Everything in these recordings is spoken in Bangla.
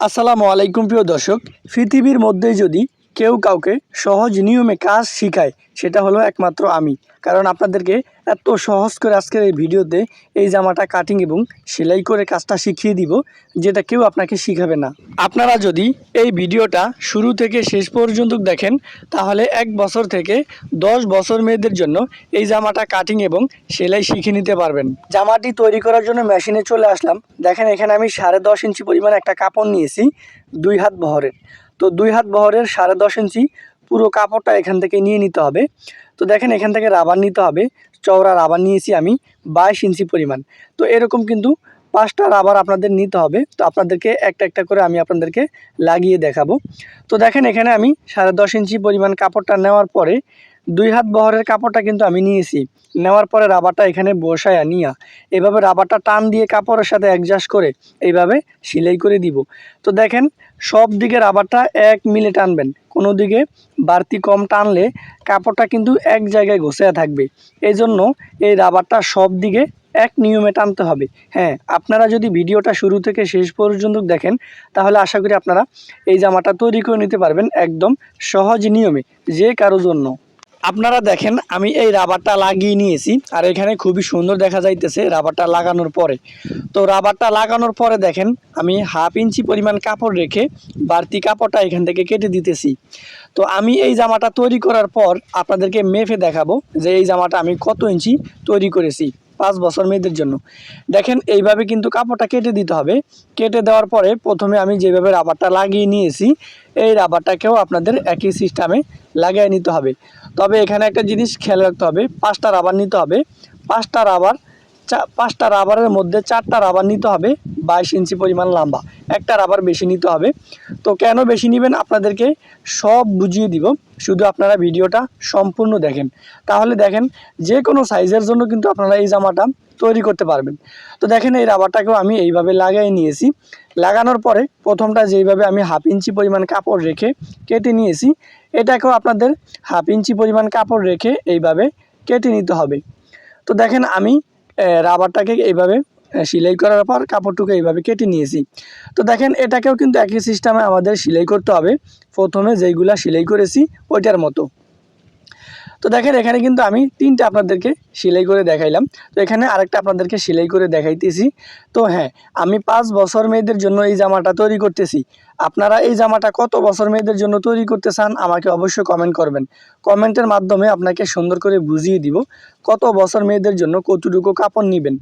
আসসালামু আলাইকুম প্রিয় দর্শক পৃথিবীর মধ্যে যদি কেউ কাউকে সহজ নিয়মে কাজ শিখায়, সেটা হলো একমাত্র আমি। কারণ আপনাদেরকে এত সহজ করে আজকের এই ভিডিওতে এই জামাটা কাটিং এবং সেলাই করে কাজটা শিখিয়ে দিব, যেটা কেউ আপনাকে শিখাবে না। আপনারা যদি এই ভিডিওটা শুরু থেকে শেষ পর্যন্ত দেখেন, তাহলে এক বছর থেকে দশ বছর মেয়েদের জন্য এই জামাটা কাটিং এবং সেলাই শিখে নিতে পারবেন। জামাটি তৈরি করার জন্য মেশিনে চলে আসলাম। দেখেন এখানে আমি সাড়ে দশ ইঞ্চি পরিমাণ একটা কাপড় নিয়েছি, দুই হাত বহরের। তো দুই হাত বহরের সাড়ে দশ ইঞ্চি পুরো কাপড়টা এখান থেকে নিয়ে নিতে হবে। তো দেখেন এখান থেকে রাবার নিতে হবে। চওড়া রাবার নিয়েছি আমি বাইশ ইঞ্চি পরিমাণ। তো এরকম কিন্তু পাঁচটা রাবার আপনাদের নিতে হবে। তো আপনাদেরকে একটা একটা করে আমি আপনাদেরকে লাগিয়ে দেখাবো। তো দেখেন এখানে আমি সাড়ে দশ ইঞ্চি পরিমাণ কাপড়টা নেওয়ার পরে দুই হাত বহরের কাপড়টা কিন্তু আমি নিয়েছি। নেওয়ার পরে রাবারটা এখানে বসায়া নিয়া, এভাবে রাবারটা টান দিয়ে কাপড়ের সাথে অ্যাডজাস্ট করে এইভাবে সেলাই করে দিব। তো দেখেন, সব দিকে রাবারটা এক মিলে টানবেন, কোনো দিকে বাড়তি কম টানলে কাপড়টা কিন্তু এক জায়গায় ঘষে থাকবে। এই জন্য এই রাবারটা সব দিকে এক নিয়মে টানতে হবে। হ্যাঁ আপনারা যদি ভিডিওটা শুরু থেকে শেষ পর্যন্ত দেখেন, তাহলে আশা করি আপনারা এই জামাটা তৈরি করে নিতে পারবেন একদম সহজ নিয়মে, যে কারও জন্য। আপনারা দেখেন, আমি এই রাবারটা লাগিয়ে নিয়েছি, আর এখানে খুবই সুন্দর দেখা যাইতেছে রাবারটা লাগানোর পরে। তো রাবারটা লাগানোর পরে দেখেন, আমি হাফ ইঞ্চি পরিমাণ কাপড় রেখে বাড়তি কাপড়টা এখান থেকে কেটে দিতেছি। তো আমি এই জামাটা তৈরি করার পর আপনাদেরকে মেফে দেখাবো যে এই জামাটা আমি কত ইঞ্চি তৈরি করেছি পাঁচ বছর মেয়েদের জন্য। দেখেন, এইভাবে কিন্তু কাপড়টা কেটে দিতে হবে। কেটে দেওয়ার পরে প্রথমে আমি যেভাবে রাবারটা লাগিয়ে নিয়েছি, এই রাবারটাকেও আপনাদের একই সিস্টেমে লাগিয়ে নিতে হবে। তবে এখানে একটা জিনিস খেয়াল রাখতে হবে পাঁচটা রাবার নিতে হবে। পাঁচটা রাবার চা পাঁচটা রাবারের মধ্যে চারটা রাবার নিতে হবে, বাইশ ইঞ্চি পরিমাণ লম্বা। একটা রাবার বেশি নিতে হবে। তো কেন বেশি নেবেন? আপনাদেরকে সব বুঝিয়ে দিব। শুধু আপনারা ভিডিওটা সম্পূর্ণ দেখেন। তাহলে দেখেন, যে কোনো সাইজের জন্য কিন্তু আপনারা এই জামাটা তৈরি করতে পারবেন। তো দেখেন, এই রাবারটাকেও আমি এইভাবে লাগাই নিয়েছি। লাগানোর পরে প্রথমটা যেইভাবে আমি হাফ ইঞ্চি পরিমাণ কাপড় রেখে কেটে নিয়েছি, এটাকেও আপনাদের হাফ ইঞ্চি পরিমাণ কাপড় রেখে এইভাবে কেটে নিতে হবে। তো দেখেন, আমি রাবারটাকে এইভাবে সেলাই করার পর কাপড়টুকু এইভাবে কেটে নিয়েছি। তো দেখেন, এটাকেও কিন্তু একই সিস্টেমে আমাদের সেলাই করতে হবে। প্রথমে যেইগুলা সেলাই করেছি, ওইটার মতো। তো দেখেন, এখানে কিন্তু আমি তিনটা আপনাদেরকে সেলাই করে দেখাইলাম। তো এখানে আরেকটা আপনাদেরকে সেলাই করে দেখাইতেছি। তো হ্যাঁ আমি পাঁচ বছর মেয়েদের জন্য এই জামাটা তৈরি করতেছি। আপনারা এই জামাটা কত বছর মেয়েদের জন্য তৈরি করতে চান, আমাকে অবশ্যই কমেন্ট করবেন। কমেন্টের মাধ্যমে আপনাকে সুন্দর করে বুঝিয়ে দিব কত বছর মেয়েদের জন্য কতটুকু কাপড় নেবেন।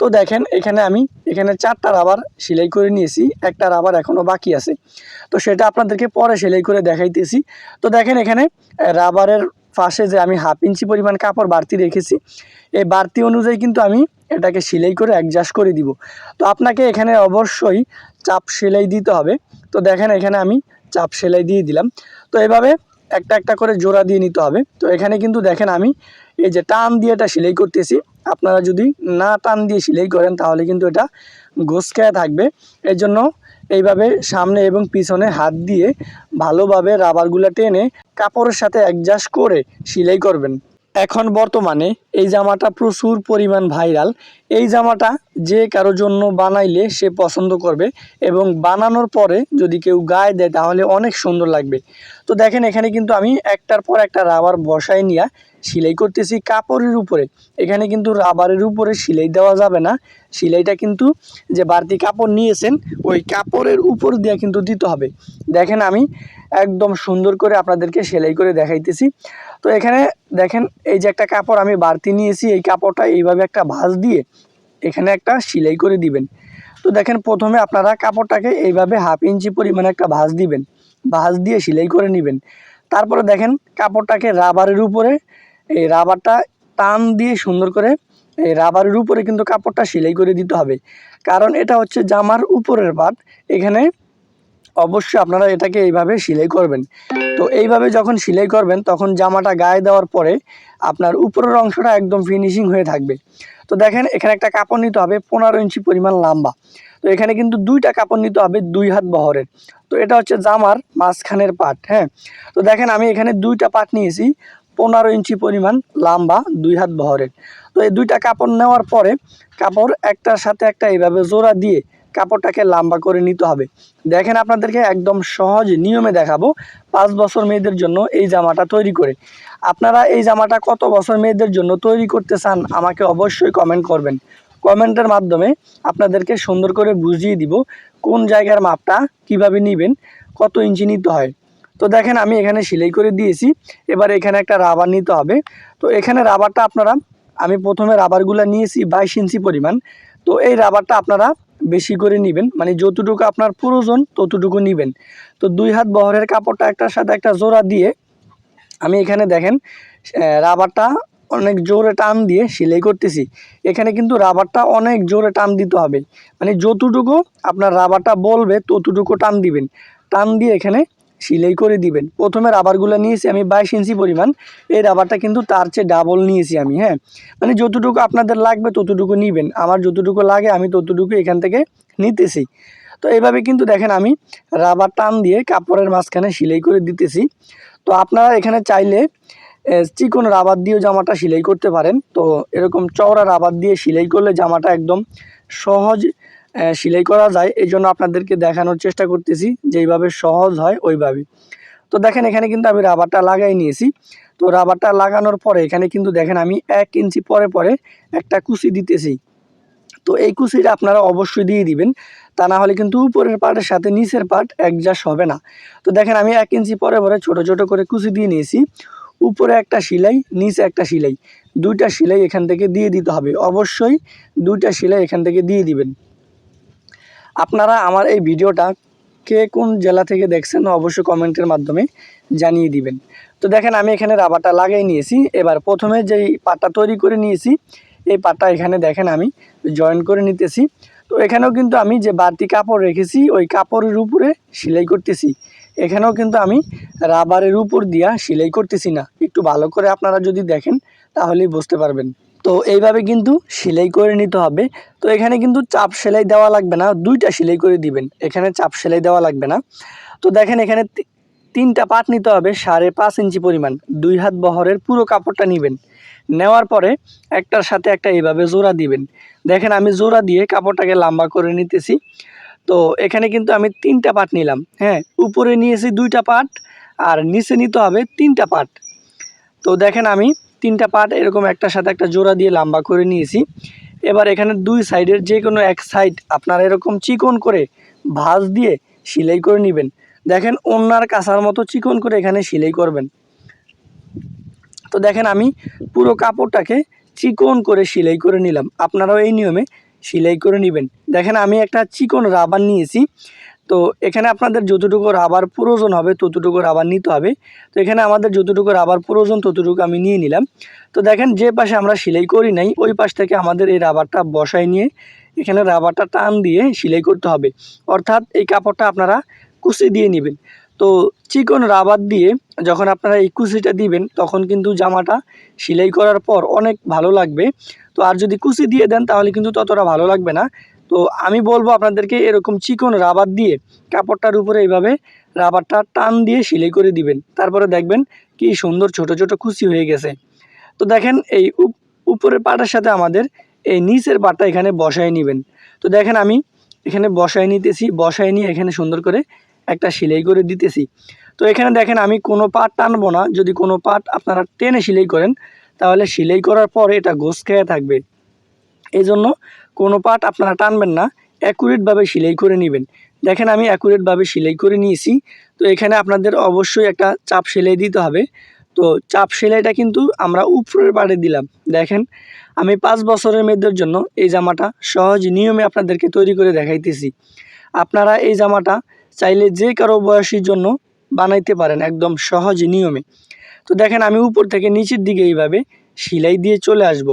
তো দেখেন, এখানে আমি, এখানে চারটা রাবার সেলাই করে নিয়েছি, একটা রাবার এখনও বাকি আছে। তো সেটা আপনাদেরকে পরে সেলাই করে দেখাইতেছি। তো দেখেন, এখানে রাবারের পাশে যে আমি হাফ ইঞ্চি পরিমাণ কাপড় বাড়তি রেখেছি, এই বাড়তি অনুযায়ী কিন্তু আমি এটাকে সেলাই করে অ্যাডজাস্ট করে দিব। তো আপনাকে এখানে অবশ্যই চাপ সেলাই দিতে হবে। তো দেখেন এখানে আমি চাপ সেলাই দিয়ে দিলাম। তো এভাবে একটা একটা করে জোড়া দিয়ে নিতে হবে। তো এখানে কিন্তু দেখেন আমি এই যে টান দিয়ে এটা সেলাই করতেছি। আপনারা যদি না টান দিয়ে সেলাই করেন তাহলে কিন্তু এটা গোসকায় থাকবে। এর জন্য এইভাবে সামনে এবং পিছনে হাত দিয়ে ভালোভাবে রাবারগুলো টেনে কাপড়ের সাথে অ্যাডজাস্ট করে সেলাই করবেন। এখন বর্তমানে এই জামাটা প্রচুর পরিমাণ ভাইরাল। এই জামাটা যে কারও জন্য বানাইলে সে পছন্দ করবে এবং বানানোর পরে যদি কেউ গায়ে দেয় তাহলে অনেক সুন্দর লাগবে। তো দেখেন এখানে কিন্তু আমি একটার পর একটা রাবার বসাই নিয়ে সেলাই করতেছি কাপড়ের উপরে। এখানে কিন্তু রাবারের উপরে সেলাই দেওয়া যাবে না। সেলাইটা কিন্তু যে বাড়তি কাপড় নিয়েছেন, ওই কাপড়ের উপর দিয়ে কিন্তু দিতে হবে। দেখেন আমি একদম সুন্দর করে আপনাদেরকে সেলাই করে দেখাইতেছি। তো এখানে দেখেন এই যে একটা কাপড় আমি বাড়তি নিয়েছি, এই কাপড়টা এইভাবে একটা ভাঁজ দিয়ে এখানে একটা সেলাই করে দিবেন। তো দেখেন, প্রথমে আপনারা কাপড়টাকে এইভাবে হাফ ইঞ্চি পরিমাণে একটা ভাঁজ দিবেন। ভাঁজ দিয়ে সেলাই করে নেবেন। তারপরে দেখেন, কাপড়টাকে রাবারের উপরে, এই রাবারটা টান দিয়ে সুন্দর করে, এই রাবারের উপরে কিন্তু কাপড়টা সেলাই করে দিতে হবে। কারণ এটা হচ্ছে জামার উপরের পার্ট এখানে অবশ্যই আপনারা এটাকে এইভাবে সেলাই করবেন। তো এইভাবে যখন সেলাই করবেন, তখন জামাটা গায়ে দেওয়ার পরে আপনার উপরের অংশটা একদম ফিনিশিং হয়ে থাকবে। তো দেখেন, এখানে একটা কাপড় নিতে হবে পনেরো ইঞ্চি পরিমাণ লম্বা। তো এখানে কিন্তু দুইটা কাপড় নিতে হবে দুই হাত বহরের। তো এটা হচ্ছে জামার মাঝখানের পাট হ্যাঁ? তো দেখেন, আমি এখানে দুইটা পাট নিয়েছি, পনেরো ইঞ্চি পরিমাণ লম্বা, দুই হাত বহরের। তো এই দুইটা কাপড় নেওয়ার পরে, কাপড় একটার সাথে একটা এইভাবে জোড়া দিয়ে কাপড়টাকে লম্বা করে নিতে হবে। দেখেন আপনাদেরকে একদম সহজ নিয়মে দেখাবো, পাঁচ বছর মেয়েদের জন্য এই জামাটা তৈরি করে। আপনারা এই জামাটা কত বছর মেয়েদের জন্য তৈরি করতে চান আমাকে অবশ্যই কমেন্ট করবেন। কমেন্টের মাধ্যমে আপনাদেরকে সুন্দর করে বুঝিয়ে দিব কোন জায়গার মাপটা কীভাবে নেবেন, কত ইঞ্চি নিতে হয়। তো দেখেন আমি এখানে সেলাই করে দিয়েছি, এবার এখানে একটা রাবার নিতে হবে। তো এখানে রাবারটা আপনারা, আমি প্রথমে রাবারগুলো নিয়েছি বাইশ ইঞ্চি পরিমাণ। তো এই রাবারটা আপনারা বেশি করে নেবেন। মানে যতটুকু আপনার প্রয়োজন, ততটুকু নেবেন। তো দুই হাত বহরের কাপড়টা একটার সাথে একটা জোড়া দিয়ে আমি এখানে দেখেন রাবারটা অনেক জোরে টান দিয়ে সেলাই করতেছি। এখানে কিন্তু রাবারটা অনেক জোরে টান দিতে হবে। মানে যতটুকু আপনার রাবারটা বলবে, ততটুকু টান দিবেন। টান দিয়ে এখানে সেলাই করে দিবেন। প্রথমে রাবারগুলো নিয়েছি আমি বাইশ ইঞ্চি পরিমাণ। এই রাবারটা কিন্তু তার চেয়ে ডাবল নিয়েছি আমি হ্যাঁ? মানে যতটুকু আপনাদের লাগবে ততটুকু নিবেন। আমার যতটুকু লাগে আমি ততটুকু এখান থেকে নিতেছি। তো এভাবে কিন্তু দেখেন আমি রাবার টান দিয়ে কাপড়ের মাঝখানে সেলাই করে দিতেছি। তো আপনারা এখানে চাইলে চিকন রাবার দিয়েও জামাটা সেলাই করতে পারেন। তো এরকম চওড়া রাবার দিয়ে সেলাই করলে জামাটা একদম সহজ সেলাই করা যায়। এই জন্য আপনাদেরকে দেখানোর চেষ্টা করতেছি, যেইভাবে সহজ হয় ওইভাবে। তো দেখেন, এখানে কিন্তু আমি রাবারটা লাগাই নিয়েছি। তো রাবারটা লাগানোর পরে এখানে কিন্তু দেখেন, আমি এক ইঞ্চি পরে পরে একটা কুচি দিতেছি। তো এই কুচিটা আপনারা অবশ্যই দিয়ে দিবেন, তা না হলে কিন্তু উপরের পার্টের সাথে নিচের পার্ট অ্যাডজাস্ট হবে না। তো দেখেন, আমি এক ইঞ্চি পরে পরে ছোট ছোট করে কুচি দিয়ে নিয়েছি। উপরে একটা সেলাই, নিচে একটা সেলাই। দুইটা সেলাই এখান থেকে দিয়ে দিতে হবে। অবশ্যই দুইটা সেলাই এখান থেকে দিয়ে দিবেন। আপনারা আমার এই ভিডিওটা কে কোন জেলা থেকে দেখছেন অবশ্যই কমেন্টের মাধ্যমে জানিয়ে দিবেন। তো দেখেন, আমি এখানে রাবারটা লাগাই নিয়েছি। এবার প্রথমে যেই পাটটা তৈরি করে নিয়েছি, এই পাটটা এখানে দেখেন আমি জয়েন করে নিতেছি। তো এখানেও কিন্তু আমি যে বাড়তি কাপড় রেখেছি, ওই কাপড়ের উপরে সেলাই করতেছি। এখানেও কিন্তু আমি রাবারের উপর দিয়া সেলাই করতেছি না। একটু ভালো করে আপনারা যদি দেখেন, তাহলেই বুঝতে পারবেন। তো এইভাবে কিন্তু সেলাই করে নিতে হবে। তো এখানে কিন্তু চাপ সেলাই দেওয়া লাগবে না, দুইটা সেলাই করে দিবেন। এখানে চাপ সেলাই দেওয়া লাগবে না। তো দেখেন এখানে তিনটা পাট নিতে হবে, সাড়ে পাঁচ ইঞ্চি পরিমাণ। দুই হাত বহরের পুরো কাপড়টা নেবেন। নেওয়ার পরে একটার সাথে একটা এইভাবে জোড়া দিবেন। দেখেন আমি জোড়া দিয়ে কাপড়টাকে লম্বা করে নিতেছি। তো এখানে কিন্তু আমি তিনটা পাট নিলাম হ্যাঁ। উপরে নিয়েছি দুইটা পাট আর নিচে নিতে হবে তিনটা পাট। তো দেখেন আমি তিনটা পাট, এরকম একটার সাথে একটা জোড়া দিয়ে লম্বা করে নিয়েছি। এবার এখানে দুই সাইডের যে কোনো এক সাইড আপনারা এরকম চিকন করে ভাঁজ দিয়ে সেলাই করে নেবেন। দেখেন অন্যার কাঁচার মতো চিকন করে এখানে সেলাই করবেন। তো দেখেন আমি পুরো কাপড়টাকে চিকন করে সেলাই করে নিলাম। আপনারাও এই নিয়মে সেলাই করে নেবেন। দেখেন আমি একটা চিকন রাবার নিয়েছি। তো এখানে আপনাদের যতটুকু রাবার প্রয়োজন হবে, ততটুকু রাবার নিতে হবে। তো এখানে আমাদের যতটুকু রাবার প্রয়োজন, ততটুকু আমি নিয়ে নিলাম। তো দেখেন যে পাশে আমরা সেলাই করি নাই, ওই পাশ থেকে আমাদের এই রাবারটা বসায় নিয়ে এখানে রাবারটা টান দিয়ে সেলাই করতে হবে। অর্থাৎ এই কাপড়টা আপনারা কুচি দিয়ে নেবেন। তো চিকন রাবার দিয়ে যখন আপনারা এই কুচিটা দিবেন, তখন কিন্তু জামাটা সেলাই করার পর অনেক ভালো লাগবে। তো আর যদি কুচি দিয়ে দেন, তাহলে কিন্তু ততটা ভালো লাগবে না। তো আমি বলব আপনাদেরকে এরকম চিকন রাবার দিয়ে কাপড়টার উপরে এইভাবে রাবারটা টান দিয়ে সেলাই করে দিবেন। তারপরে দেখবেন কি সুন্দর ছোট ছোট কুচি হয়ে গেছে। তো দেখেন এই উপ- উপরের পাটার সাথে আমাদের এই নিচের পাটটা এখানে বসায় নেবেন। তো দেখেন আমি এখানে বসায় নিতেছি, বসায় নিয়ে এখানে সুন্দর করে একটা সেলাই করে দিতেছি। তো এখানে দেখেন আমি কোনো পাট টানবো না, যদি কোনো পাট আপনারা টেনে সেলাই করেন, তাহলে সেলাই করার পর এটা গোস খেয়ে থাকবে। এই জন্য কোনো পাট আপনারা টানবেন না অ্যাকুরেটভাবে সেলাই করে নেবেন। দেখেন আমি অ্যাকুরেটভাবে সেলাই করে নিয়েছি, তো এখানে আপনাদের অবশ্যই একটা চাপ সেলাই দিতে হবে। তো চাপ সেলাইটা কিন্তু আমরা উপরের পাড়ে দিলাম। দেখেন, আমি পাঁচ বছরের মেয়েদের জন্য এই জামাটা সহজ নিয়মে আপনাদেরকে তৈরি করে দেখাইতেছি। আপনারা এই জামাটা চাইলে যে কারও বয়সীর জন্য বানাইতে পারেন, একদম সহজ নিয়মে। তো দেখেন, আমি উপর থেকে নিচের দিকে এইভাবে সেলাই দিয়ে চলে আসব।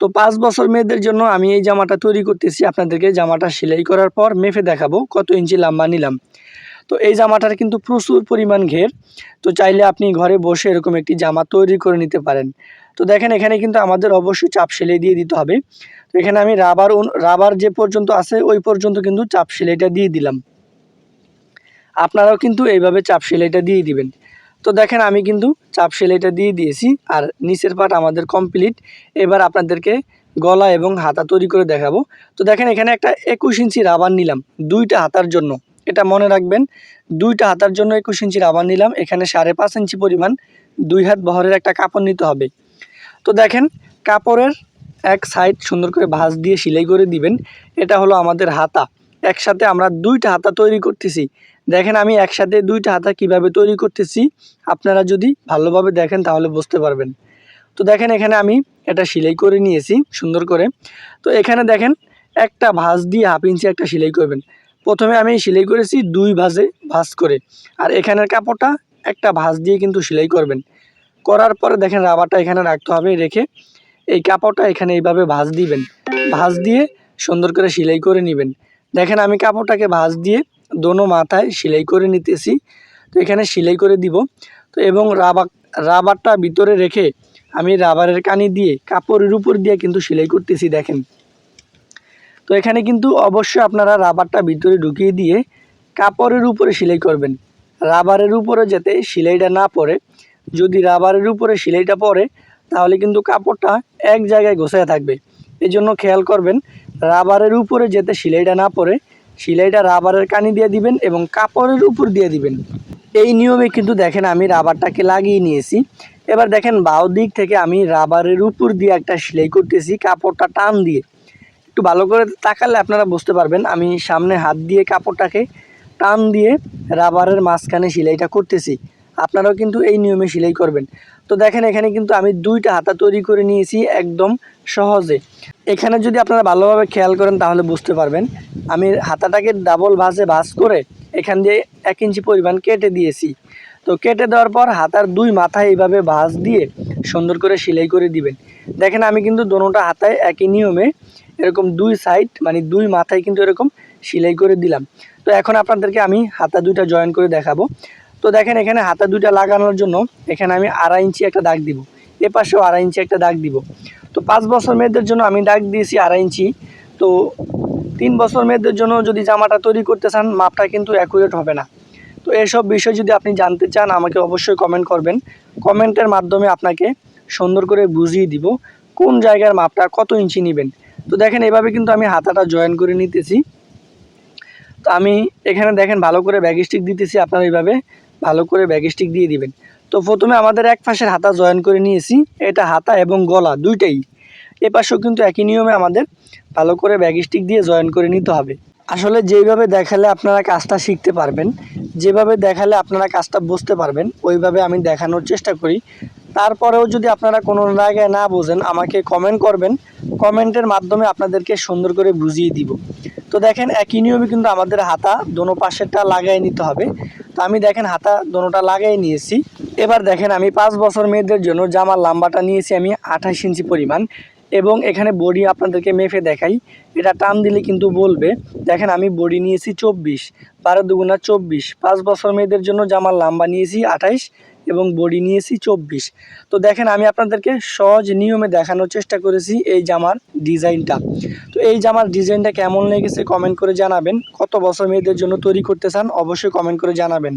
তো পাঁচ বছর মেয়েদের জন্য আমি এই জামাটা তৈরি করতেছি। আপনাদেরকে জামাটা সেলাই করার পর মেপে দেখাবো কত ইঞ্চি লম্বা নিলাম। তো এই জামাটার কিন্তু প্রচুর পরিমাণ ঘের। তো চাইলে আপনি ঘরে বসে এরকম একটি জামা তৈরি করে নিতে পারেন। তো দেখেন, এখানে কিন্তু আমাদের অবশ্যই চাপ সেলাই দিয়ে দিতে হবে। তো এখানে আমি রাবার রাবার যে পর্যন্ত আছে, ওই পর্যন্ত কিন্তু চাপ সেলাইটা দিয়ে দিলাম। আপনারাও কিন্তু এইভাবে চাপ সেলাইটা দিয়ে দিবেন। তো দেখেন, আমি কিন্তু চাপ সেলাইটা দিয়ে দিয়েছি আর নিচের পাট আমাদের কমপ্লিট এবার আপনাদেরকে গলা এবং হাতা তৈরি করে দেখাবো। তো দেখেন, এখানে একটা একুশ ইঞ্চি রাবার নিলাম দুইটা হাতার জন্য। এটা মনে রাখবেন, দুইটা হাতার জন্য একুশ ইঞ্চি রাবার নিলাম। এখানে সাড়ে পাঁচ ইঞ্চি পরিমাণ দুই হাত বহরের একটা কাপড় নিতে হবে। তো দেখেন, কাপড়ের এক সাইড সুন্দর করে ভাঁজ দিয়ে সেলাই করে দিবেন। এটা হলো আমাদের হাতা। একসাথে আমরা দুইটা হাতা তৈরি করতেছি। দেখেন আমি একসাথে দুইটা হাতা কীভাবে তৈরি করতেছি, আপনারা যদি ভালোভাবে দেখেন তাহলে বুঝতে পারবেন। তো দেখেন এখানে আমি এটা সেলাই করে নিয়েছি, সুন্দর করে। তো এখানে দেখেন একটা ভাঁজ দিয়ে হাফ ইঞ্চি একটা সেলাই করবেন। প্রথমে আমি সেলাই করেছি দুই ভাঁজে ভাঁজ করে। আর এখানের কাপড়টা একটা ভাঁজ দিয়ে কিন্তু সেলাই করবেন। করার পরে দেখেন রাবারটা এখানে রাখতে হবে রেখে। এই কাপড়টা এখানে এইভাবে ভাঁজ দিবেন। ভাঁজ দিয়ে সুন্দর করে সেলাই করে নেবেন। দেখেন, আমি কাপড়টাকে ভাঁজ দিয়ে দোনো মাথায় সেলাই করে নিতেছি। তো এখানে সেলাই করে দিব। তো এবং রাবার, রাবারটা ভিতরে রেখে আমি রাবারের কানি দিয়ে, কাপড়ের উপর দিয়ে কিন্তু সেলাই করতেছি, দেখেন। তো এখানে কিন্তু অবশ্যই আপনারা রাবারটা ভিতরে ঢুকিয়ে দিয়ে কাপড়ের উপরে সেলাই করবেন। রাবারের উপরে যাতে সেলাইটা না পড়ে। যদি রাবারের উপরে সেলাইটা পড়ে, তাহলে কিন্তু কাপড়টা এক জায়গায় গোছায় থাকবে। এই জন্য খেয়াল করবেন রাবারের উপরে যাতে সিলাইটা না পড়ে, সিলাইটা রাবারের কানি দিয়ে দিবেন এবং কাপড়ের উপর দিয়ে দিবেন। এই নিয়মে কিন্তু দেখেন আমি রাবারটাকে লাগিয়ে নিয়েছি। এবার দেখেন বাও দিক থেকে আমি রাবারের উপর দিয়ে একটা সেলাই করতেছি, কাপড়টা টান দিয়ে। একটু ভালো করে তাকালে আপনারা বুঝতে পারবেন, আমি সামনে হাত দিয়ে কাপড়টাকে টান দিয়ে রাবারের মাঝখানে সেলাইটা করতেছি। আপনারাও কিন্তু এই নিয়মে সেলাই করবেন। তো দেখেন, এখানে কিন্তু আমি দুইটা হাতা তৈরি করে নিয়েছি একদম সহজে। এখানে যদি আপনারা ভালোভাবে খেয়াল করেন, তাহলে বুঝতে পারবেন। আমি হাতাটাকে ডাবল ভাঁজে ভাঁজ করে এখান দিয়ে এক ইঞ্চি পরিমাণ কেটে দিয়েছি। তো কেটে দেওয়ার পর হাতার দুই মাথায় এইভাবে ভাঁজ দিয়ে সুন্দর করে সেলাই করে দিবেন। দেখেন, আমি কিন্তু দোনোটা হাতায় একই নিয়মে এরকম দুই সাইড মানে দুই মাথায় কিন্তু এরকম সেলাই করে দিলাম। তো এখন আপনাদেরকে আমি হাতা দুইটা জয়েন করে দেখাবো। তো দেখেন এখানে হাতা দুইটা লাগানোর জন্য এখানে আমি আড়াই ইঞ্চি একটা দাগ দিব। এ পাশেও আড়াই ইঞ্চি একটা দাগ দিব। তো পাঁচ বছর মেয়েদের জন্য আমি দাগ দিয়েছি আড়াই ইঞ্চি। তো তিন বছর মেয়েদের জন্য যদি জামাটা তৈরি করতে চান, মাপটা কিন্তু অ্যাকুরেট হবে না। তো এসব বিষয় যদি আপনি জানতে চান, আমাকে অবশ্যই কমেন্ট করবেন। কমেন্টের মাধ্যমে আপনাকে সুন্দর করে বুঝিয়ে দিব কোন জায়গার মাপটা কত ইঞ্চি নেবেন। তো দেখেন এভাবে কিন্তু আমি হাতাটা জয়েন করে নিতেছি। তো আমি এখানে দেখেন ভালো করে ব্যাগ স্টিক দিতেছি আপনারা এইভাবে ভালো করে ব্যাগ স্টিক দিয়ে দিবেন। তো প্রথমে আমাদের এক পাশের হাতা জয়েন করে নিয়েছি, এটা হাতা এবং গলা দুইটাই। এ পাশেও কিন্তু একই নিয়মে আমাদের ভালো করে ব্যাগ স্টিক দিয়ে জয়েন করে নিতে হবে। আসলে যেইভাবে দেখালে আপনারা কাজটা শিখতে পারবেন, যেভাবে দেখালে আপনারা কাজটা বুঝতে পারবেন, ওইভাবে আমি দেখানোর চেষ্টা করি। তারপরেও যদি আপনারা কোনো জায়গায় না বোঝেন, আমাকে কমেন্ট করবেন কমেন্টের মাধ্যমে আপনাদেরকে সুন্দর করে বুঝিয়ে দিব। তো দেখেন, একই নিয়মে কিন্তু আমাদের হাতা দোনো পাশেরটা লাগাই নিতে হবে। তো আমি দেখেন হাতা দোনোটা লাগাই নিয়েছি। এবার দেখেন আমি পাঁচ বছর মেয়েদের জন্য জামার লাম্বাটা নিয়েছি আমি আঠাশ ইঞ্চি পরিমাণ এবং এখানে বডি আপনাদেরকে মেফে দেখাই। এটা টান দিলে কিন্তু বলবে, দেখেন আমি বডি নিয়েছি চব্বিশ, বারো দুগুণা চব্বিশ। পাঁচ বছর মেয়েদের জন্য জামার লাম্বা নিয়েছি আঠাইশ এবং বডি নিয়েছি চব্বিশ। তো দেখেন, আমি আপনাদেরকে সহজ নিয়মে দেখানোর চেষ্টা করেছি এই জামার ডিজাইনটা। তো এই জামার ডিজাইনটা কেমন লেগেছে কমেন্ট করে জানাবেন। কত বছর মেয়েদের জন্য তৈরি করতে চান অবশ্যই কমেন্ট করে জানাবেন।